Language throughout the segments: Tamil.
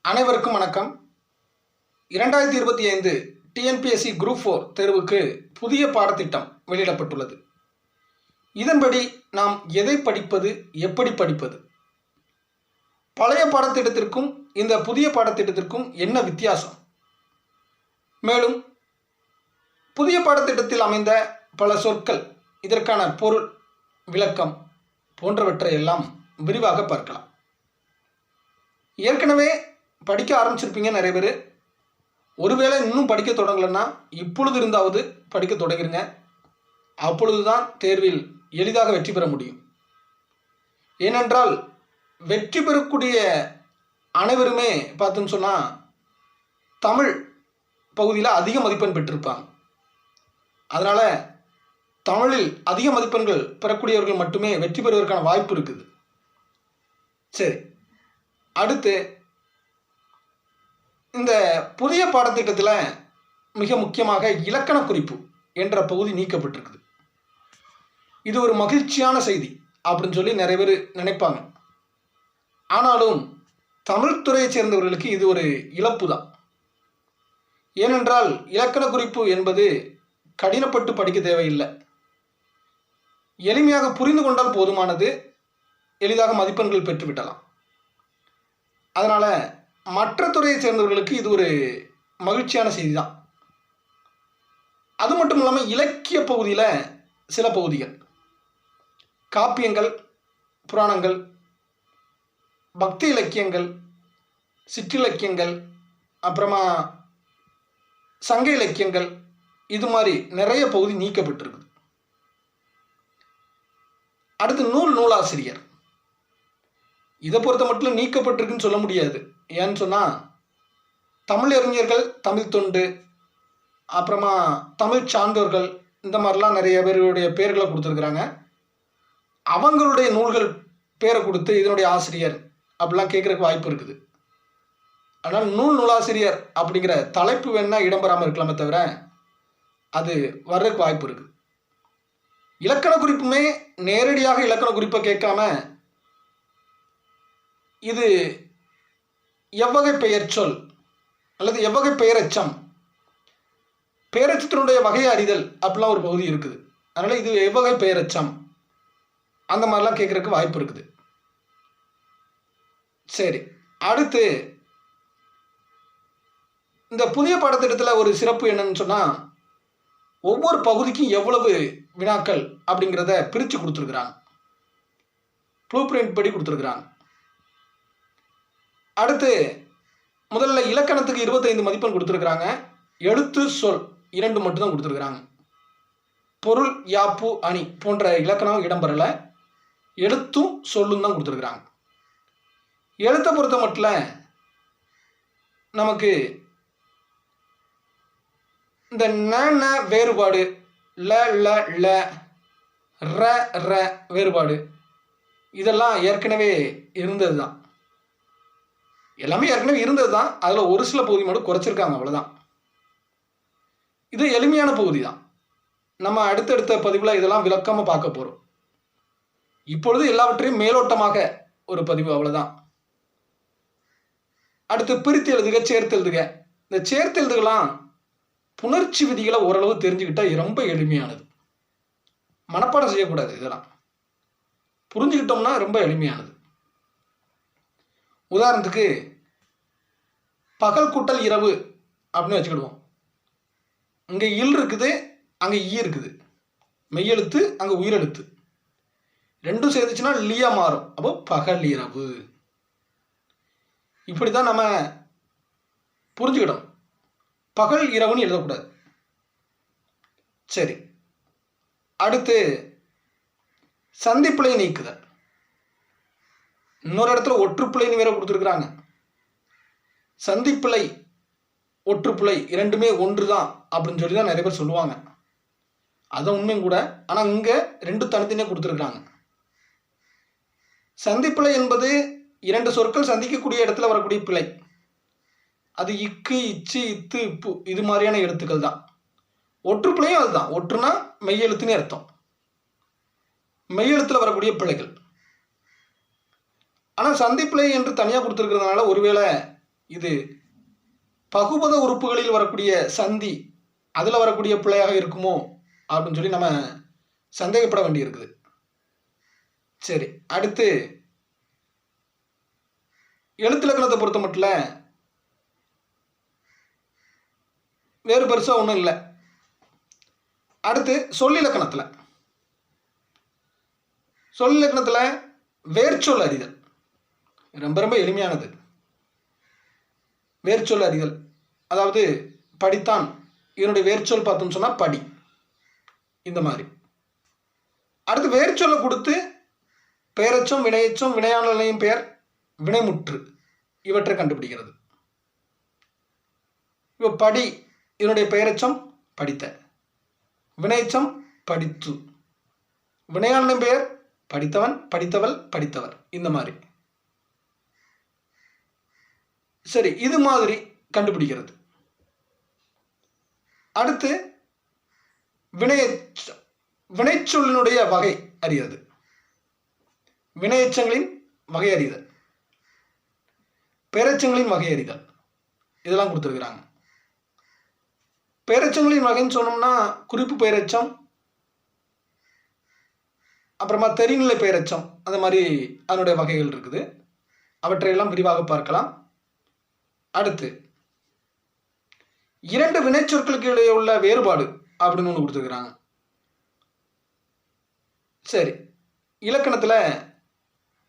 அனைவருக்கும் வணக்கம். இரண்டாயிரத்தி இருபத்தி ஐந்து டிஎன்பிஎஸ்சி குரூப் ஃபோர் தேர்வுக்கு புதிய பாடத்திட்டம் வெளியிடப்பட்டுள்ளது. இதன்படி நாம் எதை படிப்பது எப்படி படிப்பது? பழைய பாடத்திட்டத்திற்கும் இந்த புதிய பாடத்திட்டத்திற்கும் என்ன வித்தியாசம்? மேலும் புதிய பாடத்திட்டத்தில் அமைந்த பல சொற்கள் இதற்கான பொருள் விளக்கம் போன்றவற்றை எல்லாம் விரிவாக பார்க்கலாம். ஏற்கனவே படிக்க ஆரம்பிச்சிருப்பீங்க நிறைய பேர். ஒருவேளை இன்னும் படிக்க தொடங்கலைன்னா இப்பொழுது இருந்தாவது படிக்க தொடங்கிருங்க. அப்பொழுதுதான் தேர்வில் எளிதாக வெற்றி பெற முடியும். ஏனென்றால் வெற்றி பெறக்கூடிய அனைவருமே பார்த்துன்னு சொன்னால் தமிழ் பகுதியில் அதிக மதிப்பெண் பெற்றிருப்பாங்க. அதனால் தமிழில் அதிக மதிப்பெண்கள் பெறக்கூடியவர்கள் மட்டுமே வெற்றி பெறுவதற்கான வாய்ப்பு இருக்குது. சரி. அடுத்து இந்த புதிய பாடத்திட்டத்தில் மிக முக்கியமாக இலக்கண குறிப்பு என்ற பகுதி நீக்கப்பட்டிருக்குது. இது ஒரு மகிழ்ச்சியான செய்தி அப்படின்னு சொல்லி நிறைய பேர் நினைப்பாங்க. ஆனாலும் தமிழ் சேர்ந்தவர்களுக்கு இது ஒரு இழப்பு தான் ஏனென்றால் இலக்கண குறிப்பு என்பது கடினப்பட்டு படிக்க தேவையில்லை. எளிமையாக புரிந்து கொண்டால் போதுமானது. எளிதாக மதிப்பெண்கள் பெற்றுவிடலாம். அதனால் மற்ற துறையை சேர்ந்தவர்களுக்கு இது ஒரு மகிழ்ச்சியான செய்தி தான் அது மட்டும் இல்லாமல் இலக்கிய பகுதியில் சில பகுதிகள். காப்பியங்கள் புராணங்கள் பக்தி இலக்கியங்கள் சிற்றிலக்கியங்கள் அப்புறமா சங்க இலக்கியங்கள் இது மாதிரி நிறைய பகுதி நீக்கப்பட்டிருக்குது. அடுத்து நூல் நூலாசிரியர். இதை பொறுத்த மட்டும் நீக்கப்பட்டிருக்குன்னு சொல்ல முடியாது. ஏன்னு சொன்னால் தமிழ் அறிஞர்கள் தமிழ் தொண்டு அப்புறமா தமிழ் சான்றோர்கள் இந்த மாதிரிலாம் நிறைய பேருடைய பேர்களை கொடுத்துருக்குறாங்க. அவங்களுடைய நூல்கள் பேரை கொடுத்து இதனுடைய ஆசிரியர் அப்படிலாம் கேட்குறக்கு வாய்ப்பு இருக்குது. அதனால் நூல் நூலாசிரியர் அப்படிங்கிற தலைப்பு வேணால் இடம்பெறாமல் இருக்கலாமே தவிர அது வர்றதுக்கு வாய்ப்பு இருக்குது. இலக்கண குறிப்புமே நேரடியாக இலக்கண குறிப்பை கேட்காம இது எவ்வகை பெயர் சொல் அல்லது எவ்வகை பெயரச்சம். பேரச்சத்தினுடைய வகையை அறிதல் அப்படிலாம் ஒரு பகுதி இருக்குது. அதனால் இது எவ்வகை பெயரச்சம். அந்த மாதிரிலாம் கேட்குறக்கு வாய்ப்பு இருக்குது. சரி அடுத்து இந்த புதிய பாடத்திட்டத்தில் ஒரு சிறப்பு என்னன்னு சொன்னால் ஒவ்வொரு பகுதிக்கும் எவ்வளவு வினாக்கள் அப்படிங்கிறத பிரித்து கொடுத்துருக்குறாங்க. ப்ளூ பிரிண்ட் படி கொடுத்துருக்குறாங்க. அடுத்து முதல்ல இலக்கணத்துக்கு இருபத்தைந்து மதிப்பெண் கொடுத்துருக்குறாங்க. எழுத்து சொல் இரண்டு மட்டும்தான் கொடுத்துருக்குறாங்க. பொருள் யாப்பு அணி போன்ற இலக்கணம் இடம்பெறலை. எழுத்தும் சொல்லும் தான் கொடுத்துருக்குறாங்க. எழுத்தை பொறுத்த மட்டும் நமக்கு இந்த ந ந வேறுபாடு ல ல ல ர ர வேறுபாடு. இதெல்லாம் ஏற்கனவே இருந்தது தான் எல்லாமே ஏற்கனவே இருந்தது தான் அதில் ஒரு சில பகுதி மட்டும் குறைச்சிருக்காங்க அவ்வளோதான் இது எளிமையான பகுதி தான் நம்ம அடுத்தடுத்த பதிவில் இதெல்லாம் விளக்கமாக பார்க்க போகிறோம் இப்பொழுது எல்லாவற்றையும் மேலோட்டமாக ஒரு பதிவு அவ்வளோதான் அடுத்து பிரித்து எழுதுக சேர்த்து எழுதுக. இந்த சேர்த்து எழுதுகலாம் புணர்ச்சி விதிகளை ஓரளவு தெரிஞ்சுக்கிட்டா ரொம்ப எளிமையானது. மனப்பாடம் செய்யக்கூடாது இதெல்லாம். புரிஞ்சுக்கிட்டோம்னா ரொம்ப எளிமையானது. உதாரணத்துக்கு பகல் கூட்டல் இரவு அப்படின்னு வச்சுக்கிடுவோம். இங்கே இல் இருக்குது அங்கே ஈ இருக்குது. மெய்யெழுத்து அங்கே உயிரெழுத்து ரெண்டும் சேர்ந்துச்சுன்னா லியா மாறும். அப்போ பகல் இரவு. இப்படி தான் நம்ம புரிஞ்சுக்கிட்டோம். பகல் இரவுன்னு எழுதக்கூடாது. சரி. அடுத்து சந்திப்பிழை நீக்குதல். இன்னொரு இடத்துல ஒற்றுப்பிழைன்னு வேற கொடுத்துருக்குறாங்க. சந்திப்பிழை ஒற்றுப்பிழை இரண்டுமே ஒன்று தான் அப்படின்னு சொல்லி தான் நிறைய பேர் சொல்லுவாங்க. அது உண்மையும் கூட ஆனால் இங்கே ரெண்டு தனித்தனியாக கொடுத்துருக்குறாங்க. சந்திப்பிழை என்பது இரண்டு சொற்கள் சந்திக்கக்கூடிய இடத்துல வரக்கூடிய பிழை. அது இக்கு இச்சு இத்து இப்பு இது மாதிரியான எழுத்துக்கள் தான். ஒற்றுப்பிழையும் அதுதான். ஒற்றுனா மெய்யெழுத்துன்னு அர்த்தம். மெய்யெழுத்தில் வரக்கூடிய பிழைகள். ஆனால் சந்திப்பிழை என்று தனியாக கொடுத்துருக்கிறதுனால ஒருவேளை இது பகுபத உறுப்புகளில் வரக்கூடிய சந்தி அதில் வரக்கூடிய பிள்ளையாக இருக்குமோ அப்படின்னு சொல்லி நம்ம சந்தேகப்பட வேண்டியிருக்குது. சரி அடுத்து எழுத்திலக்கணத்தை பொறுத்த மட்டும் வேறு பெருசாக ஒன்றும் இல்லை. அடுத்து சொல்லிலக்கணத்தில் சொல்லிலக்கணத்தில் வேர்ச்சொல் அறிதல். ரொம்ப ரொம்ப எளிமையானது. வேர்ச்சொல் அறிதல். அதாவது படித்தான். இதனுடைய வேர்ச்சொல் பார்த்தோம்னு சொன்னால் படி. இந்த மாதிரி. அடுத்து வேர்ச்சொல்லை கொடுத்து பெயரச்சம் வினையச்சம் வினையான நிலையும் பெயர் வினைமுற்று. இவற்றை கண்டுபிடிக்கிறது. இப்போ படி இதனுடைய பெயரச்சம் படித்த. வினையச்சம் படித்து. வினையான பெயர் படித்தவன் படித்தவள் படித்தவர். இந்த மாதிரி. சரி இது மாதிரி கண்டுபிடிக்கிறது. அடுத்து வினையச்ச வினைச்சொல்லினுடைய வகை அறியது வினையச்சங்களின் வகை அறிதல். பேரச்சங்களின் வகை அறிதல். இதெல்லாம் கொடுத்துருக்குறாங்க. பேரச்சங்களின் வகைன்னு சொன்னோம்னா குறிப்பு பெயரச்சம் அப்புறமா தெரிநிலை பெயரச்சம் அந்த மாதிரி அதனுடைய வகைகள் இருக்குது. அவற்றையெல்லாம் விரிவாக பார்க்கலாம். அடுத்து இரண்டு வினைச்சொற்களுக்கு இடையே உள்ள வேறுபாடு அப்படின்னு ஒன்று கொடுத்துருக்குறாங்க. சரி இலக்கணத்தில்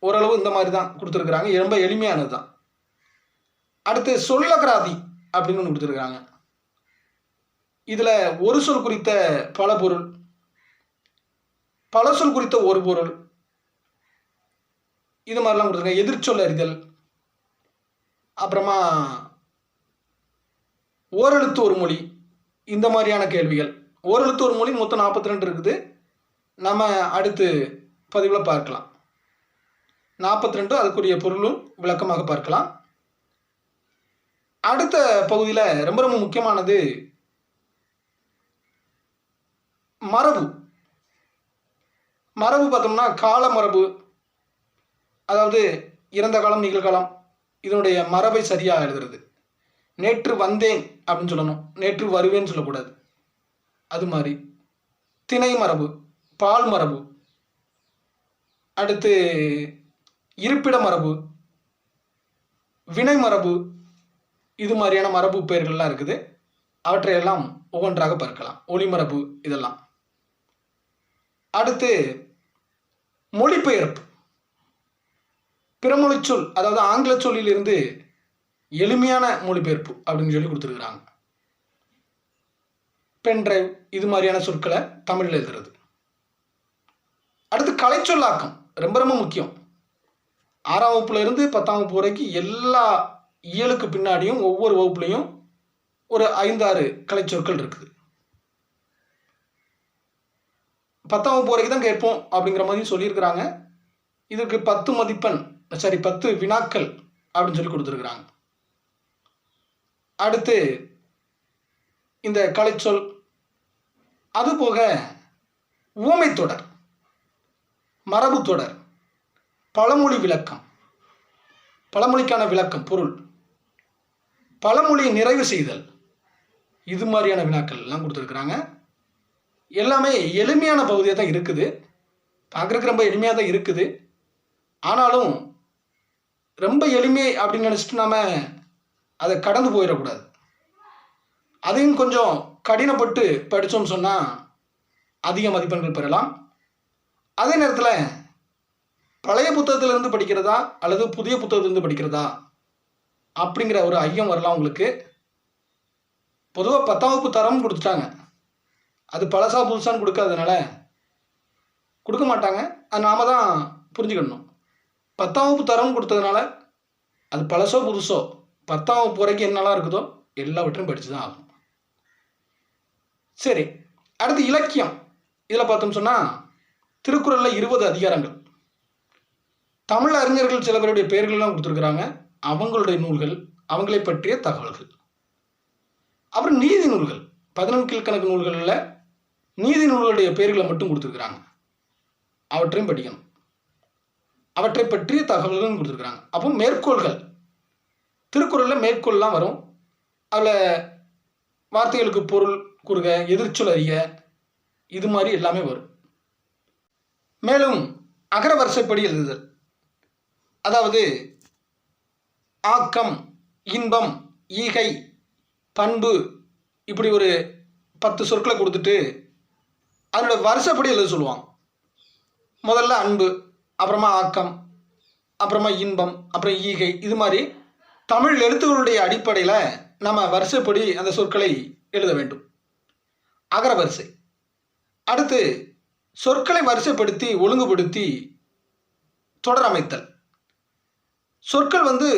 ஓரளவு இந்த மாதிரி தான் கொடுத்துருக்குறாங்க. ரொம்ப எளிமையானது தான் அடுத்து சொல்லகராதி அப்படின்னு ஒன்று கொடுத்துருக்குறாங்க. இதில் ஒரு சொல் குறித்த பல பொருள். பல சொல் குறித்த ஒரு பொருள். இது மாதிரிலாம் கொடுத்துருக்காங்க. எதிர்ச்சொல் அறிதல். அப்புறமா ஓரெழுத்து ஒரு மொழி. இந்த மாதிரியான கேள்விகள். ஓரெழுத்து ஒரு மொழி மொத்தம் நாற்பத்தி ரெண்டு இருக்குது. நம்ம அடுத்து பதிவில் பார்க்கலாம். நாற்பத்தி ரெண்டு அதுக்குரிய பொருளும் விளக்கமாக பார்க்கலாம். அடுத்த பகுதியில் ரொம்ப ரொம்ப முக்கியமானது மரபு. மரபு பார்த்தோம்னா கால மரபு அதாவது இறந்த காலம் நிகழ்காலம் இதனுடைய மரபை சரியாக எழுதுறது. நேற்று வந்தேன் அப்படின்னு சொல்லணும். நேற்று வருவேன்னு சொல்லக்கூடாது. அது மாதிரி. திணை மரபு பால் மரபு. அடுத்து இருப்பிட மரபு வினை மரபு. இது மாதிரியான மரபு பெயர்கள்லாம் இருக்குது. அவற்றையெல்லாம் ஒவ்வொன்றாக பார்க்கலாம். ஒளிமரபு இதெல்லாம். அடுத்து மொழிபெயர்ப்பு. பிறமொழி சொல் அதாவது ஆங்கில சொல்லிலிருந்து எளிமையான மொழிபெயர்ப்பு அப்படின்னு சொல்லி கொடுத்துருக்குறாங்க. பென்ட்ரைவ் இது மாதிரியான சொற்களை தமிழில் எழுதுறது. அடுத்து கலைச்சொல்லாக்கம் ரொம்ப ரொம்ப முக்கியம். ஆறாம் வகுப்புல இருந்து பத்தாம் வகுப்பு வரைக்கும் எல்லா இயலுக்கு பின்னாடியும் ஒவ்வொரு வகுப்புலையும் ஒரு ஐந்தாறு கலைச்சொற்கள் இருக்குது. பத்தாம் வகுப்பு வரைக்கும் தான் கேட்போம் அப்படிங்கிற மாதிரி சொல்லியிருக்கிறாங்க. இதுக்கு பத்து மதிப்பெண் சரி பத்து வினாக்கள் அப்படின்னு சொல்லி கொடுத்துருக்குறாங்க. அடுத்து இந்த கலைச்சொல். அதுபோக ஊமை தொடர் மரபு தொடர் பழமொழி விளக்கம். பழமொழிக்கான விளக்கம் பொருள். பழமொழியை நிறைவு செய்தல். இது மாதிரியான வினாக்கள் எல்லாம் கொடுத்துருக்குறாங்க. எல்லாமே எளிமையான பகுதியாக தான் இருக்குது. பார்க்குறதுக்கு ரொம்ப எளிமையாக தான் இருக்குது. ஆனாலும் ரொம்ப எளிமை அப்படின்னு நினச்சிட்டு நாம் அதை கடந்து போயிடக்கூடாது. அதையும் கொஞ்சம் கடினப்பட்டு படித்தோம்னு சொன்னால் அதிக மதிப்பெண்கள் பெறலாம். அதே நேரத்தில் பழைய புத்தகத்திலிருந்து படிக்கிறதா அல்லது புதிய புத்தகத்திலிருந்து படிக்கிறதா அப்படிங்கிற ஒரு ஐயம் வரலாம் உங்களுக்கு. பொதுவாக பத்தாம் வகுப்பு தரம் கொடுத்துட்டாங்க. அது பழசாக புதுசான்னு கொடுக்காதனால கொடுக்க மாட்டாங்க. அது நாம தான் புரிஞ்சுக்கணும். பத்தாம் வகுப்பு தரம் கொடுத்ததுனால அது பழசோ புதுசோ பத்தாம் வகுப்பு வரைக்கும் என்னெல்லாம் இருக்குதோ எல்லாவற்றையும் படித்து தான் ஆகும் சரி அடுத்து இலக்கியம். இதில் பார்த்தோம் சொன்னால் திருக்குறளில் இருபது அதிகாரங்கள். தமிழ் அறிஞர்கள் சில பேருடைய பெயர்கள்லாம் கொடுத்துருக்குறாங்க. அவங்களுடைய நூல்கள் அவங்களை பற்றிய தகவல்கள். அப்புறம் நீதி நூல்கள் பதினெண் கீழ்கணக்கு நூல்களில் நீதி நூல்களுடைய பெயர்களை மட்டும் கொடுத்துருக்குறாங்க. அவற்றையும் படிக்கணும். அவற்றை பற்றிய தகவல்களும் கொடுத்துருக்குறாங்க. அப்போ மேற்கோள்கள். திருக்குறளில் மேற்கோள்லாம் வரும். அதில் வார்த்தைகளுக்கு பொருள் கூறுக எதிர்ச்சொல் அறிய இது மாதிரி எல்லாமே வரும். மேலும் அகர வரிசைப்படி எழுதுதல். அதாவது ஆக்கம் இன்பம் ஈகை பண்பு இப்படி ஒரு பத்து சொற்களை கொடுத்துட்டு அதனோட வருஷப்படி எழுத சொல்லுவாங்க. முதல்ல அன்பு அப்புறமா ஆக்கம் அப்புறமா இன்பம் அப்புறம் ஈகை இது மாதிரி தமிழ் எழுத்துக்களுடைய அடிப்படையில் நம்ம வரிசைப்படி அந்த சொற்களை எழுத வேண்டும். அகர வரிசை. அடுத்து சொற்களை வரிசைப்படுத்தி ஒழுங்குபடுத்தி தொடர் அமைத்தல். சொற்கள் வந்து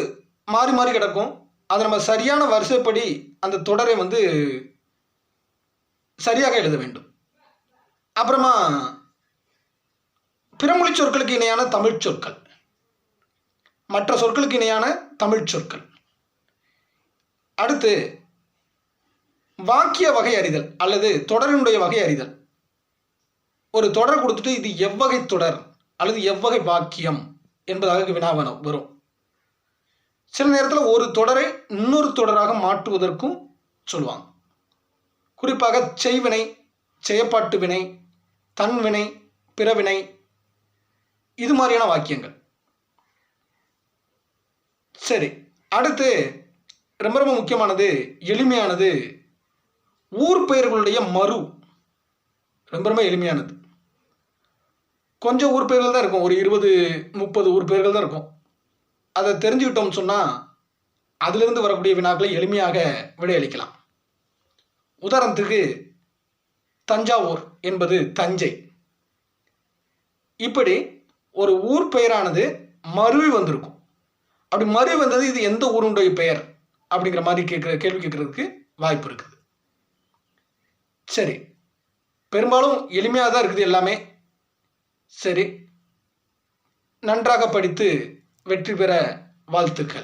மாறி மாறி கிடக்கும். அதை நம்ம சரியான வரிசைப்படி அந்த தொடரை வந்து சரியாக எழுத வேண்டும். அப்புறமா பிறமொழி சொற்களுக்கு இணையான தமிழ் சொற்கள். மற்ற சொற்களுக்கு இணையான தமிழ் சொற்கள். அடுத்து வாக்கிய வகை அறிதல் அல்லது தொடரினுடைய வகை அறிதல். ஒரு தொடர் கொடுத்துட்டு இது எவ்வகை தொடர் அல்லது எவ்வகை வாக்கியம் என்பதாக வினாவனம் வரும். சில நேரத்தில் ஒரு தொடரை இன்னொரு தொடராக மாற்றுவதற்கும் சொல்லுவாங்க. குறிப்பாக செய்வினை செயப்பாட்டு வினை தன்வினை பிறவினை இது மாதிரியான வாக்கியங்கள். சரி அடுத்து ரொம்ப ரொம்ப முக்கியமானது எளிமையானது ஊர் பெயர்களுடைய மறு. ரொம்ப ரொம்ப எளிமையானது. கொஞ்சம் ஊர் பெயர்கள் தான் இருக்கும் ஒரு இருபது முப்பது ஊர் பெயர்கள் தான் இருக்கும். அதை தெரிஞ்சுக்கிட்டோம்னு சொன்னால் அதிலிருந்து வரக்கூடிய வினாக்களை எளிமையாக விடையளிக்கலாம். உதாரணத்துக்கு தஞ்சாவூர் என்பது தஞ்சை. இப்படி ஒரு ஊர் பெயரானது மருவி வந்திருக்கும். அப்படி மருவி வந்தது இது எந்த ஊருடைய பெயர்? அப்படிங்கிற மாதிரி கேட்குற கேள்வி கேட்கறதுக்கு வாய்ப்பு இருக்குது. சரி. பெரும்பாலும் எளிமையாக தான் இருக்குது எல்லாமே. சரி. நன்றாக படித்து வெற்றி பெற வாழ்த்துக்கள்.